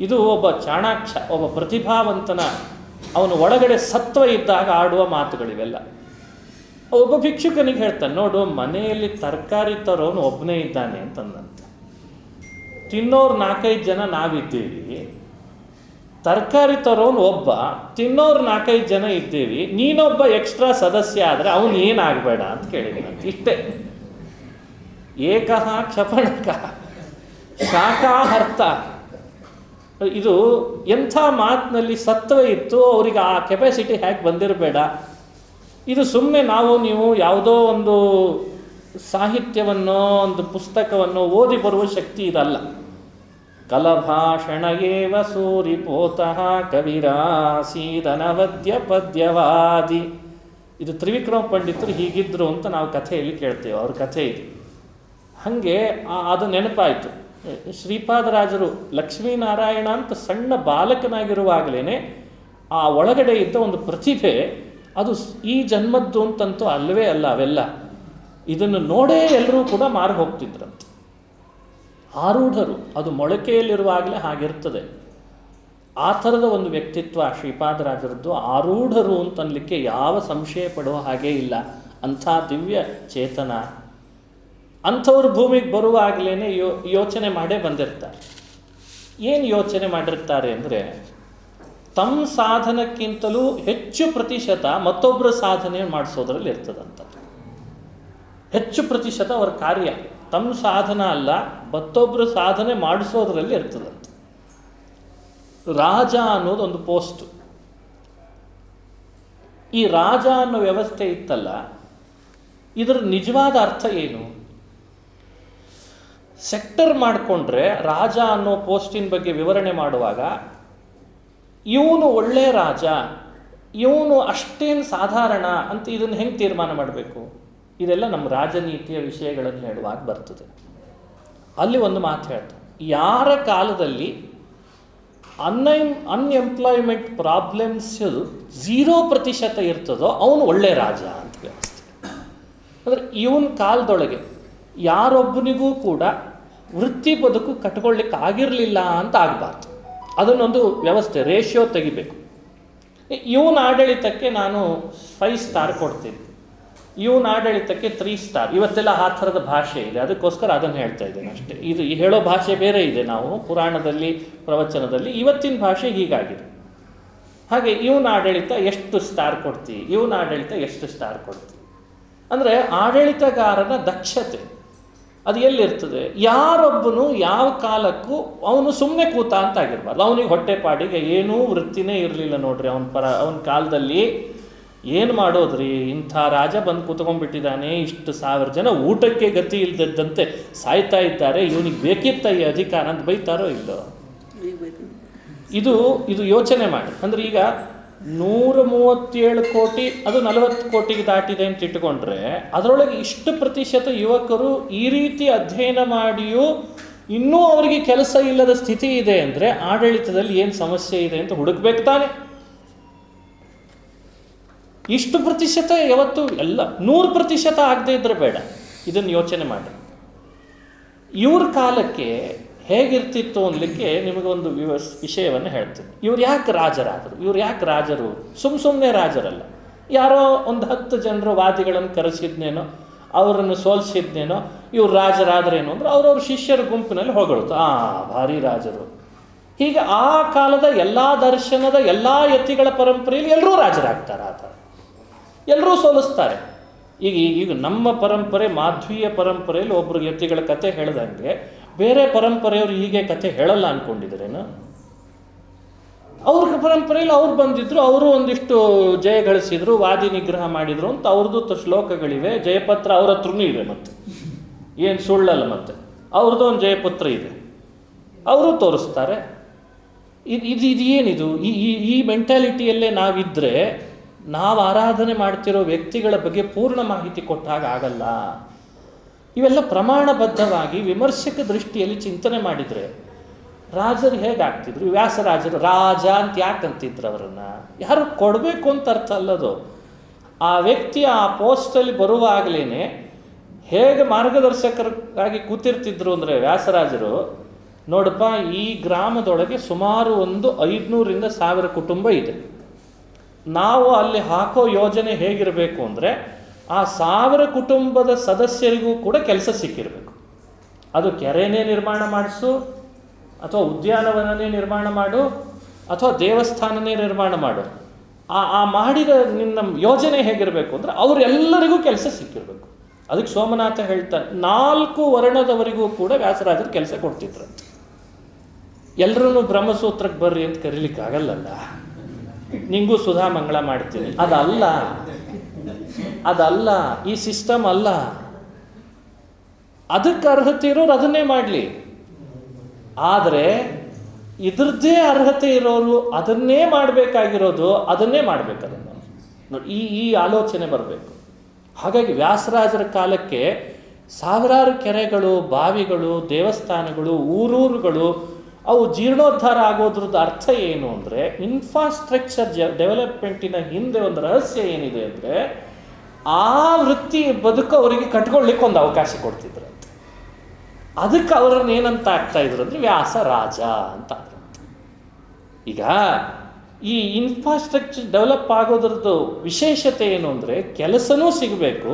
ಇದು ಒಬ್ಬ ಚಾಣಾಕ್ಷ, ಒಬ್ಬ ಪ್ರತಿಭಾವಂತನ, ಅವನು ಒಳಗಡೆ ಸತ್ವ ಇದ್ದಾಗ ಆಡುವ ಮಾತುಗಳಿವೆಲ್ಲ. ಒಬ್ಬ ಭಿಕ್ಷುಕನಿಗೆ ಹೇಳ್ತಾನೆ, ನೋಡು, ಮನೆಯಲ್ಲಿ ತರಕಾರಿ ತರೋನು ಒಬ್ಬನೇ ಇದ್ದಾನೆ ಅಂತಂದಂತೆ. ತಿನ್ನೋರು ನಾಲ್ಕೈದು ಜನ ನಾವಿದ್ದೀವಿ. ತರಕಾರಿ ತರೋನು ಒಬ್ಬ, ತಿನ್ನೋರು ನಾಲ್ಕೈದು ಜನ ಇದ್ದೀವಿ. ನೀನೊಬ್ಬ ಎಕ್ಸ್ಟ್ರಾ ಸದಸ್ಯ ಆದರೆ ಅವನು ಏನಾಗಬೇಡ ಅಂತ ಕೇಳಿದಂತೆ ಇಷ್ಟೇ. ಏಕಃ ಕ್ಷಪಣಕ, ಶಾಖಾಹರ್ತ. ಇದು ಎಂಥ ಮಾತಿನಲ್ಲಿ ಸತ್ವ ಇತ್ತು ಅವರಿಗೆ ಆ ಕೆಪಾಸಿಟಿ ಹೇಗೆ ಬಂದಿರಬೇಡ. ಇದು ಸುಮ್ಮನೆ ನಾವು, ನೀವು ಯಾವುದೋ ಒಂದು ಸಾಹಿತ್ಯವನ್ನು, ಒಂದು ಪುಸ್ತಕವನ್ನು ಓದಿ ಬರುವ ಶಕ್ತಿ ಇದಲ್ಲ. ಕಲಭಾಷಣ ಏವ ಸೂರಿಪೋತಃ ಕವಿರಾಸೀದನವದ್ಯ ಪದ್ಯವಾದಿ. ಇದು ತ್ರಿವಿಕ್ರಮ ಪಂಡಿತರು ಹೀಗಿದ್ರು ಅಂತ ನಾವು ಕಥೆಯಲ್ಲಿ ಕೇಳ್ತೇವೆ, ಅವ್ರ ಕಥೆ ಇದು. ಹಾಗೆ ಅದು ನೆನಪಾಯಿತು. ಶ್ರೀಪಾದರಾಜರು ಲಕ್ಷ್ಮೀನಾರಾಯಣ ಅಂತ ಸಣ್ಣ ಬಾಲಕನಾಗಿರುವಾಗಲೇ ಆ ಒಳಗಡೆ ಇದ್ದ ಒಂದು ಪ್ರತಿಭೆ ಅದು ಈ ಜನ್ಮದ್ದು ಅಂತಂತೂ ಅಲ್ಲವೇ ಅಲ್ಲ ಅವೆಲ್ಲ. ಇದನ್ನು ನೋಡೇ ಎಲ್ಲರೂ ಕೂಡ ಮಾರು ಹೋಗ್ತಿದ್ರಂತೆ. ಆರೂಢರು, ಅದು ಮೊಳಕೆಯಲ್ಲಿರುವಾಗಲೇ ಹಾಗಿರ್ತದೆ. ಆ ಥರದ ಒಂದು ವ್ಯಕ್ತಿತ್ವ ಶ್ರೀಪಾದರಾಜರದ್ದು ಆರೂಢರು ಅಂತನ್ಲಿಕ್ಕೆ ಯಾವ ಸಂಶಯ ಪಡುವ ಹಾಗೇ ಇಲ್ಲ. ಅಂಥ ದಿವ್ಯ ಚೇತನ ಅಂಥವ್ರು ಭೂಮಿಗೆ ಬರುವಾಗಲೇ ಯೋ, ಯೋಚನೆ ಮಾಡೇ ಬಂದಿರ್ತಾರೆ. ಏನು ಯೋಚನೆ ಮಾಡಿರ್ತಾರೆ ಅಂದರೆ ತಮ್ಮ ಸಾಧನಕ್ಕಿಂತಲೂ ಹೆಚ್ಚು ಪ್ರತಿಶತ ಮತ್ತೊಬ್ಬರ ಸಾಧನೆ ಮಾಡಿಸೋದ್ರಲ್ಲಿ ಇರ್ತದಂತ. ಹೆಚ್ಚು ಪ್ರತಿಶತ ಅವರ ಕಾರ್ಯ ತಮ್ಮ ಸಾಧನ ಅಲ್ಲ ಮತ್ತೊಬ್ಬರ ಸಾಧನೆ ಮಾಡಿಸೋದ್ರಲ್ಲಿ ಇರ್ತದಂತ ರಾಜ ಅನ್ನೋದು ಒಂದು ಪೋಸ್ಟ್. ಈ ರಾಜ ಅನ್ನೋ ವ್ಯವಸ್ಥೆ ಇತ್ತಲ್ಲ, ಇದರ ನಿಜವಾದ ಅರ್ಥ ಏನು? ಸೆಕ್ಟರ್ ಮಾಡಿಕೊಂಡ್ರೆ ರಾಜ ಅನ್ನೋ ಪೋಸ್ಟಿನ ಬಗ್ಗೆ ವಿವರಣೆ ಮಾಡುವಾಗ, ಇವನು ಒಳ್ಳೆ ರಾಜ, ಇವನು ಅಷ್ಟೇನು ಸಾಧಾರಣ ಅಂತ ಇದನ್ನು ಹೆಂಗೆ ತೀರ್ಮಾನ ಮಾಡಬೇಕು? ಇದೆಲ್ಲ ನಮ್ಮ ರಾಜನೀತಿಯ ವಿಷಯಗಳನ್ನು ಹೇಳುವಾಗ ಬರ್ತದೆ. ಅಲ್ಲಿ ಒಂದು ಮಾತು ಹೇಳ್ತಾರೆ ಯಾರ ಕಾಲದಲ್ಲಿ ಅನ್ಎಂ ಅನ್ಎಂಪ್ಲಾಯ್ಮೆಂಟ್ ಪ್ರಾಬ್ಲಮ್ಸ್ ಝೀರೋ ಪ್ರತಿಶತ ಇರ್ತದೋ ಅವನು ಒಳ್ಳೆ ರಾಜ ಅಂತ ವ್ಯವಸ್ಥೆ. ಅಂದರೆ ಇವನ ಕಾಲದೊಳಗೆ ಯಾರೊಬ್ಬನಿಗೂ ಕೂಡ ವೃತ್ತಿ ಬದುಕು ಕಟ್ಕೊಳ್ಳಿಕ್ಕೆ ಆಗಿರಲಿಲ್ಲ ಅಂತ ಆಗಬಾರ್ದು. ಅದನ್ನೊಂದು ವ್ಯವಸ್ಥೆ, ರೇಷಿಯೋ ತೆಗಿಬೇಕು. ಇವನ ಆಡಳಿತಕ್ಕೆ ನಾನು ಫೈವ್ ಸ್ಟಾರ್ ಕೊಡ್ತೀನಿ. ಇವನ ಆಡಳಿತಕ್ಕೆ ತ್ರೀ ಸ್ಟಾರ್ ಇವತ್ತೆಲ್ಲ ಆ ಥರದ ಭಾಷೆ ಇದೆ. ಅದಕ್ಕೋಸ್ಕರ ಅದನ್ನು ಹೇಳ್ತಾ ಇದ್ದೇನೆ ಅಷ್ಟೇ. ಇದು ಹೇಳೋ ಭಾಷೆ ಬೇರೆ ಇದೆ. ನಾವು ಪುರಾಣದಲ್ಲಿ, ಪ್ರವಚನದಲ್ಲಿ ಇವತ್ತಿನ ಭಾಷೆ ಹೀಗಾಗಿದೆ. ಹಾಗೆ ಇವನ ಆಡಳಿತ ಎಷ್ಟು ಸ್ಟಾರ್ ಕೊಡ್ತೀವಿ ಇವನ ಆಡಳಿತ ಎಷ್ಟು ಸ್ಟಾರ್ ಕೊಡ್ತೀವಿ ಅಂದರೆ ಆಡಳಿತಗಾರನ ದಕ್ಷತೆ. ಅದು ಎಲ್ಲಿರ್ತದೆ? ಯಾರೊಬ್ಬನು ಯಾವ ಕಾಲಕ್ಕೂ ಅವನು ಸುಮ್ಮನೆ ಕೂತ ಅಂತ ಆಗಿರ್ಬಾರ್ದು. ಅವನಿಗೆ ಹೊಟ್ಟೆಪಾಡಿಗೆ ಏನೂ ವೃತ್ತಿನೇ ಇರಲಿಲ್ಲ ನೋಡ್ರಿ ಅವನ ಪರ ಅವನ ಕಾಲದಲ್ಲಿ. ಏನು ಮಾಡೋದ್ರಿ? ಇಂಥ ರಾಜ ಬಂದು ಕೂತ್ಕೊಂಡ್ಬಿಟ್ಟಿದ್ದಾನೆ. ಇಷ್ಟು ಸಾವಿರ ಜನ ಊಟಕ್ಕೆ ಗತಿ ಇಲ್ಲದಂತೆ ಸಾಯ್ತಾ ಇದ್ದಾರೆ. ಇವನಿಗೆ ಬೇಕಿತ್ತ ಈ ಅಧಿಕಾರ ಅಂತ ಬೈತಾರೋ ಇಲ್ಲೋ? ಇದು ಇದು ಯೋಚನೆ ಮಾಡಿ. ಅಂದ್ರೆ ಈಗ ನೂರ ಮೂವತ್ತೇಳು ಕೋಟಿ, ಅದು ನಲವತ್ತು ಕೋಟಿಗೆ ದಾಟಿದೆ ಅಂತ ಇಟ್ಕೊಂಡ್ರೆ ಅದರೊಳಗೆ ಇಷ್ಟು ಪ್ರತಿಶತ ಯುವಕರು ಈ ರೀತಿ ಅಧ್ಯಯನ ಮಾಡಿಯೂ ಇನ್ನೂ ಅವರಿಗೆ ಕೆಲಸ ಇಲ್ಲದ ಸ್ಥಿತಿ ಇದೆ ಅಂದರೆ ಆಡಳಿತದಲ್ಲಿ ಏನು ಸಮಸ್ಯೆ ಇದೆ ಅಂತ ಹುಡುಕ್ಬೇಕು ತಾನೆ. ಇಷ್ಟು ಪ್ರತಿಶತ ಯಾವತ್ತು ಎಲ್ಲ, ನೂರು ಪ್ರತಿಶತ ಆಗದೆ ಇದ್ರೆ ಬೇಡ. ಇದನ್ನು ಯೋಚನೆ ಮಾಡಿ ಇವ್ರ ಕಾಲಕ್ಕೆ ಹೇಗಿರ್ತಿತ್ತು ಅನ್ಲಿಕ್ಕೆ ನಿಮಗೊಂದು ವಿವಸ್ ವಿಷಯವನ್ನು ಹೇಳ್ತೀನಿ. ಇವ್ರು ಯಾಕೆ ರಾಜರಾದರು? ಇವ್ರು ಯಾಕೆ ರಾಜರು? ಸುಮ್ ಸುಮ್ಮನೆ ರಾಜರಲ್ಲ. ಯಾರೋ ಒಂದು ಹತ್ತು ಜನರು ವಾದಿಗಳನ್ನು ಕರೆಸಿದ್ನೇನೋ, ಅವರನ್ನು ಸೋಲಿಸಿದ್ನೇನೋ, ಇವ್ರು ರಾಜರಾದ್ರೇನು ಅಂದ್ರೆ ಅವ್ರವ್ರ ಶಿಷ್ಯರ ಗುಂಪಿನಲ್ಲಿ ಹೊಗಳ್ತು. ಆ, ಭಾರಿ ರಾಜರು. ಹೀಗೆ ಆ ಕಾಲದ ಎಲ್ಲ ದರ್ಶನದ ಎಲ್ಲ ಯತಿಗಳ ಪರಂಪರೆಯಲ್ಲಿ ಎಲ್ಲರೂ ರಾಜರಾಗ್ತಾರೆ ಆ ಥರ. ಎಲ್ಲರೂ ಸೋಲಿಸ್ತಾರೆ. ಈಗ ಈಗ ನಮ್ಮ ಪರಂಪರೆ, ಮಾಧ್ವೀಯ ಪರಂಪರೆಯಲ್ಲಿ ಒಬ್ಬರು ಯತಿಗಳ ಕತೆ ಹೇಳ್ದಂಗೆ ಬೇರೆ ಪರಂಪರೆಯವರು ಹೀಗೆ ಕಥೆ ಹೇಳಲ್ಲ ಅನ್ಕೊಂಡಿದ್ರೇನು? ಅವ್ರ ಪರಂಪರೆಯಲ್ಲಿ ಅವ್ರು ಬಂದಿದ್ರು, ಅವರು ಒಂದಿಷ್ಟು ಜಯ ಗಳಿಸಿದ್ರು, ವಾದಿ ನಿಗ್ರಹ ಮಾಡಿದ್ರು ಅಂತ ಅವ್ರದ್ದು ಶ್ಲೋಕಗಳಿವೆ. ಜಯಪತ್ರ ಅವ್ರ ಹತ್ರನೂ ಇದೆ ಮತ್ತೆ. ಏನು ಸುಳ್ಳಲ್ಲ ಮತ್ತೆ. ಅವ್ರದ್ದು ಒಂದು ಜಯಪತ್ರ ಇದೆ. ಅವರು ತೋರಿಸ್ತಾರೆ. ಇದು ಇದು ಇದು ಏನಿದು? ಈ ಈ ಈ ಮೆಂಟಾಲಿಟಿಯಲ್ಲೇ ನಾವಿದ್ದರೆ ನಾವು ಆರಾಧನೆ ಮಾಡ್ತಿರೋ ವ್ಯಕ್ತಿಗಳ ಬಗ್ಗೆ ಪೂರ್ಣ ಮಾಹಿತಿ ಕೊಟ್ಟಾಗ ಆಗಲ್ಲ. ಇವೆಲ್ಲ ಪ್ರಮಾಣಬದ್ಧವಾಗಿ ವಿಮರ್ಶಕ ದೃಷ್ಟಿಯಲ್ಲಿ ಚಿಂತನೆ ಮಾಡಿದರೆ ರಾಜರು ಹೇಗಾಗ್ತಿದ್ರು? ವ್ಯಾಸರಾಜರು ರಾಜ ಅಂತ ಯಾಕೆ ಅಂತಿದ್ರು ಅವರನ್ನು? ಯಾರು ಕೊಡಬೇಕು ಅಂತ ಅರ್ಥ ಅಲ್ಲದು. ಆ ವ್ಯಕ್ತಿ ಆ ಪೋಸ್ಟಲ್ಲಿ ಬರುವಾಗಲೇ ಹೇಗೆ ಮಾರ್ಗದರ್ಶಕರಾಗಿ ಕೂತಿರ್ತಿದ್ರು ಅಂದರೆ ವ್ಯಾಸರಾಜರು, ನೋಡಪ್ಪ, ಈ ಗ್ರಾಮದೊಳಗೆ ಸುಮಾರು ಒಂದು ಐದುನೂರಿಂದ ಸಾವಿರ ಕುಟುಂಬ ಇದೆ. ನಾವು ಅಲ್ಲಿ ಹಾಕೋ ಯೋಜನೆ ಹೇಗಿರಬೇಕು ಅಂದರೆ ಆ ಸಾವಿರ ಕುಟುಂಬದ ಸದಸ್ಯರಿಗೂ ಕೂಡ ಕೆಲಸ ಸಿಕ್ಕಿರಬೇಕು. ಅದು ಕೆರೆನೇ ನಿರ್ಮಾಣ ಮಾಡಿಸು, ಅಥವಾ ಉದ್ಯಾನವನನೇ ನಿರ್ಮಾಣ ಮಾಡು, ಅಥವಾ ದೇವಸ್ಥಾನನೇ ನಿರ್ಮಾಣ ಮಾಡು. ಆ ಆ ಮಾಡಿದ ನಿನ್ನ ಯೋಜನೆ ಹೇಗಿರಬೇಕು ಅಂದರೆ ಅವರೆಲ್ಲರಿಗೂ ಕೆಲಸ ಸಿಕ್ಕಿರಬೇಕು. ಅದಕ್ಕೆ ಸೋಮನಾಥ ಹೇಳ್ತಾ, ನಾಲ್ಕು ವರ್ಣದವರಿಗೂ ಕೂಡ ವ್ಯಾಸರಾಜರು ಕೆಲಸ ಕೊಡ್ತಿದ್ರು. ಎಲ್ಲರೂ ಬ್ರಹ್ಮಸೂತ್ರಕ್ಕೆ ಬರ್ರಿ ಅಂತ ಕರೀಲಿಕ್ಕೆ ಆಗಲ್ಲಲ್ಲ ನಿಂಗೂ ಸುಧಾ ಮಂಗಳ ಮಾಡ್ತೀನಿ. ಅದಲ್ಲ. ಅದಲ್ಲ, ಈ ಸಿಸ್ಟಮ್ ಅಲ್ಲ. ಅದಕ್ಕೆ ಅರ್ಹತೆ ಇರೋರು ಅದನ್ನೇ ಮಾಡಲಿ. ಆದರೆ, ಇದ್ರದ್ದೇ ಅರ್ಹತೆ ಇರೋರು ಅದನ್ನೇ ಮಾಡಬೇಕಾಗಿರೋದು, ಅದನ್ನೇ ಮಾಡಬೇಕು ಅದನ್ನು ನೋಡಿ, ಈ ಈ ಆಲೋಚನೆ ಬರಬೇಕು. ಹಾಗಾಗಿ ವ್ಯಾಸರಾಜರ ಕಾಲಕ್ಕೆ ಸಾವಿರಾರು ಕೆರೆಗಳು, ಬಾವಿಗಳು, ದೇವಸ್ಥಾನಗಳು, ಊರೂರುಗಳು, ಅವು ಜೀರ್ಣೋದ್ಧಾರ ಆಗೋದ್ರದ್ದು ಅರ್ಥ ಏನು ಅಂದರೆ ಇನ್ಫ್ರಾಸ್ಟ್ರಕ್ಚರ್ ಜ ಡೆವಲಪ್ಮೆಂಟಿನ ಹಿಂದೆ ಒಂದು ರಹಸ್ಯ ಏನಿದೆ ಅಂದರೆ ಆ ವೃತ್ತಿ ಬದುಕು ಅವರಿಗೆ ಕಟ್ಕೊಳ್ಳಿಕ್ಕೆ ಒಂದು ಅವಕಾಶ ಕೊಡ್ತಿದ್ರು ಅದಕ್ಕೆ ಅವರನ್ನು ಏನಂತ ಆಗ್ತಾ ಇದ್ರು ಅಂದರೆ ವ್ಯಾಸ ರಾಜ ಅಂತ. ಈಗ ಈ ಇನ್ಫ್ರಾಸ್ಟ್ರಕ್ಚರ್ ಡೆವಲಪ್ ಆಗೋದ್ರದ್ದು ವಿಶೇಷತೆ ಏನು ಅಂದರೆ ಕೆಲಸನೂ ಸಿಗಬೇಕು,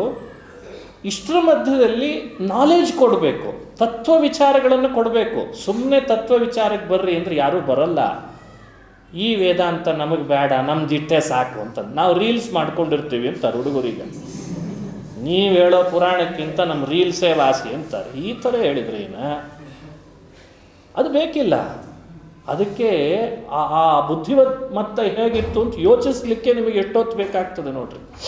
ಇಷ್ಟರ ಮಧ್ಯದಲ್ಲಿ ನಾಲೆಜ್ ಕೊಡಬೇಕು, ತತ್ವ ವಿಚಾರಗಳನ್ನು ಕೊಡಬೇಕು. ಸುಮ್ಮನೆ ತತ್ವ ವಿಚಾರಕ್ಕೆ ಬರ್ರಿ ಅಂದರೆ ಯಾರೂ ಬರಲ್ಲ. ಈ ವೇದಾಂತ ನಮಗೆ ಬೇಡ ನಮ್ದಿಟ್ಟೆ ಸಾಕು ಅಂತ. ನಾವು ರೀಲ್ಸ್ ಮಾಡ್ಕೊಂಡಿರ್ತೀವಿ ಅಂತಾರೆ ಹುಡುಗರಿಗೆ. ನೀವು ಹೇಳೋ ಪುರಾಣಕ್ಕಿಂತ ನಮ್ಮ ರೀಲ್ಸೇ ವಾಸಿ ಅಂತಾರೆ. ಈ ಥರ ಹೇಳಿದ್ರೆ ಏನ? ಅದು ಬೇಕಿಲ್ಲ. ಅದಕ್ಕೆ ಆ ಬುದ್ಧಿವತ್ ಮತ್ತೆ ಹೇಗಿತ್ತು ಅಂತ ಯೋಚಿಸ್ಲಿಕ್ಕೆ ನಿಮಗೆ ಎಷ್ಟೊತ್ತು ಬೇಕಾಗ್ತದೆ ನೋಡ್ರಿ.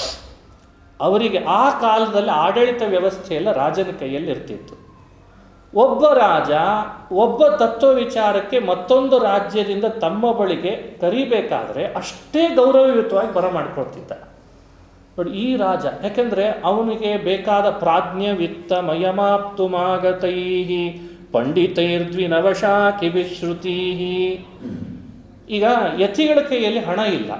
ಅವರಿಗೆ ಆ ಕಾಲದಲ್ಲಿ ಆಡಳಿತ ವ್ಯವಸ್ಥೆ ಎಲ್ಲ ರಾಜನ ಕೈಯಲ್ಲಿ ಇರ್ತಿತ್ತು ಒಬ್ಬ ರಾಜ ಒಬ್ಬ ತತ್ವ ವಿಚಾರಕ್ಕೆ ಮತ್ತೊಂದು ರಾಜ್ಯದಿಂದ ತಮ್ಮ ಬಳಿಗೆ ಕರಿಬೇಕಾದ್ರೆ ಅಷ್ಟೇ ಗೌರವಯುತವಾಗಿ ಬರಮಾಡ್ಕೊಳ್ತಿದ್ದ ನೋಡಿ, ಈ ರಾಜ, ಯಾಕೆಂದ್ರೆ ಅವನಿಗೆ ಬೇಕಾದ ಪ್ರಾಜ್ಞ ವಿತ್ತ ಮಯಮಾಪ್ತುಮಾಗತೈ ಪಂಡಿತೈರ್ದ್ವಿನವಶಾಕಿ ವಿಶ್ರುತಿ ಈಗ ಯತಿಗಳ ಕೈಯಲ್ಲಿ ಹಣ ಇಲ್ಲ.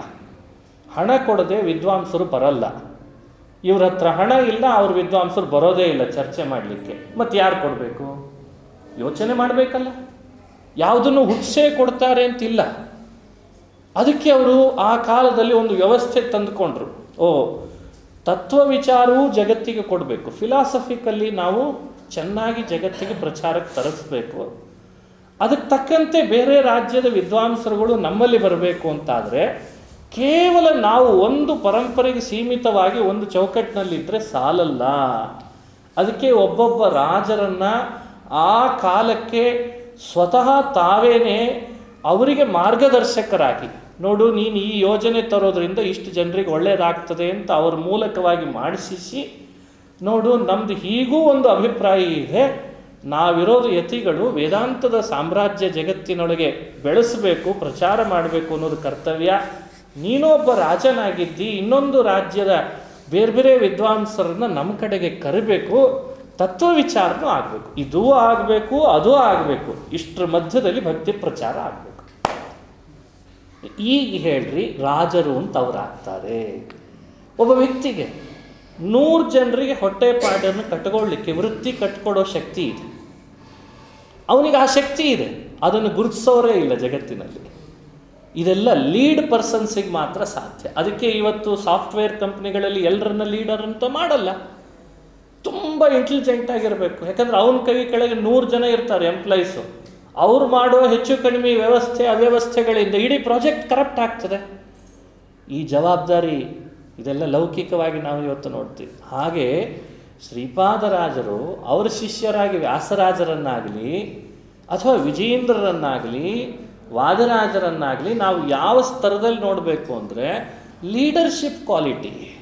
ಹಣ ಕೊಡದೆ ವಿದ್ವಾಂಸರು ಬರಲ್ಲ. ಇವ್ರ ಹತ್ರ ಹಣ ಇಲ್ಲ, ಅವ್ರ ವಿದ್ವಾಂಸರು ಬರೋದೇ ಇಲ್ಲ ಚರ್ಚೆ ಮಾಡಲಿಕ್ಕೆ. ಮತ್ತೆ ಯಾರು ಕೊಡಬೇಕು? ಯೋಚನೆ ಮಾಡಬೇಕಲ್ಲ. ಯಾವುದನ್ನು ಹುಟ್ಸೇ ಕೊಡ್ತಾರೆ ಅಂತಿಲ್ಲ. ಅದಕ್ಕೆ ಅವರು ಆ ಕಾಲದಲ್ಲಿ ಒಂದು ವ್ಯವಸ್ಥೆ ತಂದುಕೊಂಡ್ರು. ಓ, ತತ್ವ ವಿಚಾರವೂ ಜಗತ್ತಿಗೆ ಕೊಡಬೇಕು. ಫಿಲಾಸಫಿಕಲ್ಲಿ ನಾವು ಚೆನ್ನಾಗಿ ಜಗತ್ತಿಗೆ ಪ್ರಚಾರಕ್ಕೆ ತರಿಸ್ಬೇಕು. ಅದಕ್ಕೆ ತಕ್ಕಂತೆ ಬೇರೆ ರಾಜ್ಯದ ವಿದ್ವಾಂಸರುಗಳು ನಮ್ಮಲ್ಲಿ ಬರಬೇಕು ಅಂತಾದರೆ ಕೇವಲ ನಾವು ಒಂದು ಪರಂಪರೆಗೆ ಸೀಮಿತವಾಗಿ ಒಂದು ಚೌಕಟ್ಟಿನಲ್ಲಿದ್ದರೆ ಸಾಲಲ್ಲ. ಅದಕ್ಕೆ ಒಬ್ಬೊಬ್ಬ ರಾಜರನ್ನ ಆ ಕಾಲಕ್ಕೆ ಸ್ವತಃ ತಾವೇನೇ ಅವರಿಗೆ ಮಾರ್ಗದರ್ಶಕರಾಗಿ, ನೋಡು ನೀನು ಈ ಯೋಜನೆ ತರೋದ್ರಿಂದ ಇಷ್ಟು ಜನರಿಗೆ ಒಳ್ಳೆಯದಾಗ್ತದೆ ಅಂತ ಅವ್ರ ಮೂಲಕವಾಗಿ ಮಾಡಿಸಿಸಿ, ನೋಡು ನಮ್ದು ಹೀಗೂ ಒಂದು ಅಭಿಪ್ರಾಯ ಇದೆ, ನಾವಿರೋದು ಯತಿಗಳು ವೇದಾಂತದ ಸಾಮ್ರಾಜ್ಯ ಜಗತ್ತಿನೊಳಗೆ ಬೆಳೆಸಬೇಕು, ಪ್ರಚಾರ ಮಾಡಬೇಕು ಅನ್ನೋದು ಕರ್ತವ್ಯ. ನೀನೊಬ್ಬ ರಾಜನಾಗಿದ್ದಿ, ಇನ್ನೊಂದು ರಾಜ್ಯದ ಬೇರೆ ಬೇರೆ ವಿದ್ವಾಂಸರನ್ನ ನಮ್ಮ ಕಡೆಗೆ ಕರಿಬೇಕು ತತ್ವ ವಿಚಾರನೂ ಆಗಬೇಕು. ಇದೂ ಆಗಬೇಕು, ಅದೂ ಆಗಬೇಕು. ಇಷ್ಟರ ಮಧ್ಯದಲ್ಲಿ ಭಕ್ತಿ ಪ್ರಚಾರ ಆಗಬೇಕು. ಈಗ ಹೇಳ್ರಿ, ರಾಜರು ಅಂತ ಅವರಾಗ್ತಾರೆ. ಒಬ್ಬ ವ್ಯಕ್ತಿಗೆ ನೂರು ಜನರಿಗೆ ಹೊಟ್ಟೆ ಪಾಡನ್ನು ಕಟ್ಕೊಳ್ಳಿಕ್ಕೆ ವೃತ್ತಿ ಕಟ್ಕೊಡೋ ಶಕ್ತಿ ಇದೆ. ಅವನಿಗೆ ಆ ಶಕ್ತಿ ಇದೆ. ಅದನ್ನು ಗುರುತಿಸೋರೇ ಇಲ್ಲ ಜಗತ್ತಿನಲ್ಲಿ. ಇದೆಲ್ಲ ಲೀಡ್ ಪರ್ಸನ್ಸಿಗೆ ಮಾತ್ರ ಸಾಧ್ಯ. ಅದಕ್ಕೆ ಇವತ್ತು ಸಾಫ್ಟ್ವೇರ್ ಕಂಪ್ನಿಗಳಲ್ಲಿ ಎಲ್ಲರನ್ನ ಲೀಡರ್ ಅಂತ ಮಾಡಲ್ಲ. ತುಂಬ ಇಂಟೆಲಿಜೆಂಟ್ ಆಗಿರಬೇಕು. ಯಾಕಂದ್ರೆ ಅವನ ಕೈ ಕೆಳಗೆ ನೂರು ಜನ ಇರ್ತಾರೆ ಎಂಪ್ಲಾಯೀಸು ಅವ್ರು ಮಾಡುವ ಹೆಚ್ಚು ಕಡಿಮೆ ವ್ಯವಸ್ಥೆ, ಅವ್ಯವಸ್ಥೆಗಳಿಂದ ಇಡೀ ಪ್ರಾಜೆಕ್ಟ್ ಕರಪ್ಟ್ ಆಗ್ತದೆ. ಈ ಜವಾಬ್ದಾರಿ ಇದೆಲ್ಲ ಲೌಕಿಕವಾಗಿ ನಾವು ಇವತ್ತು ನೋಡ್ತೀವಿ. ಹಾಗೆ ಶ್ರೀಪಾದರಾಜರು ಅವರ ಶಿಷ್ಯರಾಗಿ ವ್ಯಾಸರಾಜರನ್ನಾಗಲಿ ಅಥವಾ ವಿಜಯೇಂದ್ರರನ್ನಾಗಲಿ ವಾದರಾಜರನ್ನಾಗಲಿ ನಾವು ಯಾವ ಸ್ತರದಲ್ಲಿ ನೋಡಬೇಕು ಅಂದರೆ ಲೀಡರ್ಶಿಪ್ ಕ್ವಾಲಿಟಿ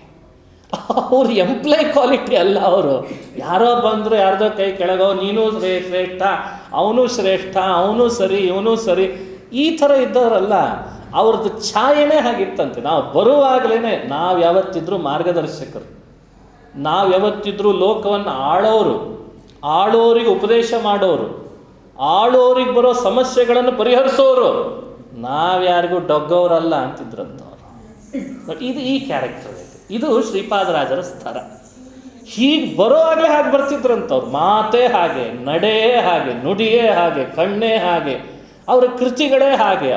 ಅವ್ರ ಎಂಪ್ಲಾಯ್ ಕ್ವಾಲಿಟಿ ಅಲ್ಲ ಅವರು. ಯಾರೋ ಬಂದರು ಯಾರ್ದೋ ಕೈ ಕೆಳಗೋ, ನೀನು ಶ್ರೇ- ಶ್ರೇಷ್ಠ, ಅವನು ಶ್ರೇಷ್ಠ, ಅವನು ಸರಿ, ಇವನು ಸರಿ. ಈ ಥರ ಇದ್ದವರಲ್ಲ, ಅವ್ರದ್ದು ಛಾಯೆನೇ ಹಾಗಿತ್ತಂತೆ. ನಾವು ಬರುವಾಗಲೇ ನಾವು ಯಾವತ್ತಿದ್ರೂ ಮಾರ್ಗದರ್ಶಕರು. ನಾವು ಯಾವತ್ತಿದ್ರೂ ಲೋಕವನ್ನು ಆಳೋರು. ಆಳೋರಿಗೆ ಉಪದೇಶ ಮಾಡೋರು. ಆಳೋರಿಗೆ ಬರೋ ಸಮಸ್ಯೆಗಳನ್ನು ಪರಿಹರಿಸೋರು. ನಾವ್ಯಾರಿಗೂ ಡೊಗ್ಗವರಲ್ಲ ಅಂತಿದ್ರಂತವ್ರು. ಬಟ್ ಇದು ಈ ಕ್ಯಾರೆಕ್ಟರ್ ಇದು. ಶ್ರೀಪಾದರಾಜರ ಸ್ಥರ ಹೀಗೆ ಬರೋವಾಗಲೇ ಹಾಗೆ ಬರ್ತಿದ್ರಂತವ್ರು. ಮಾತೇ ಹಾಗೆ, ನಡೆಯೇ ಹಾಗೆ, ನುಡಿಯೇ ಹಾಗೆ, ಕಣ್ಣೇ ಹಾಗೆ, ಅವರ ಕೃತಿಗಳೇ ಹಾಗೆ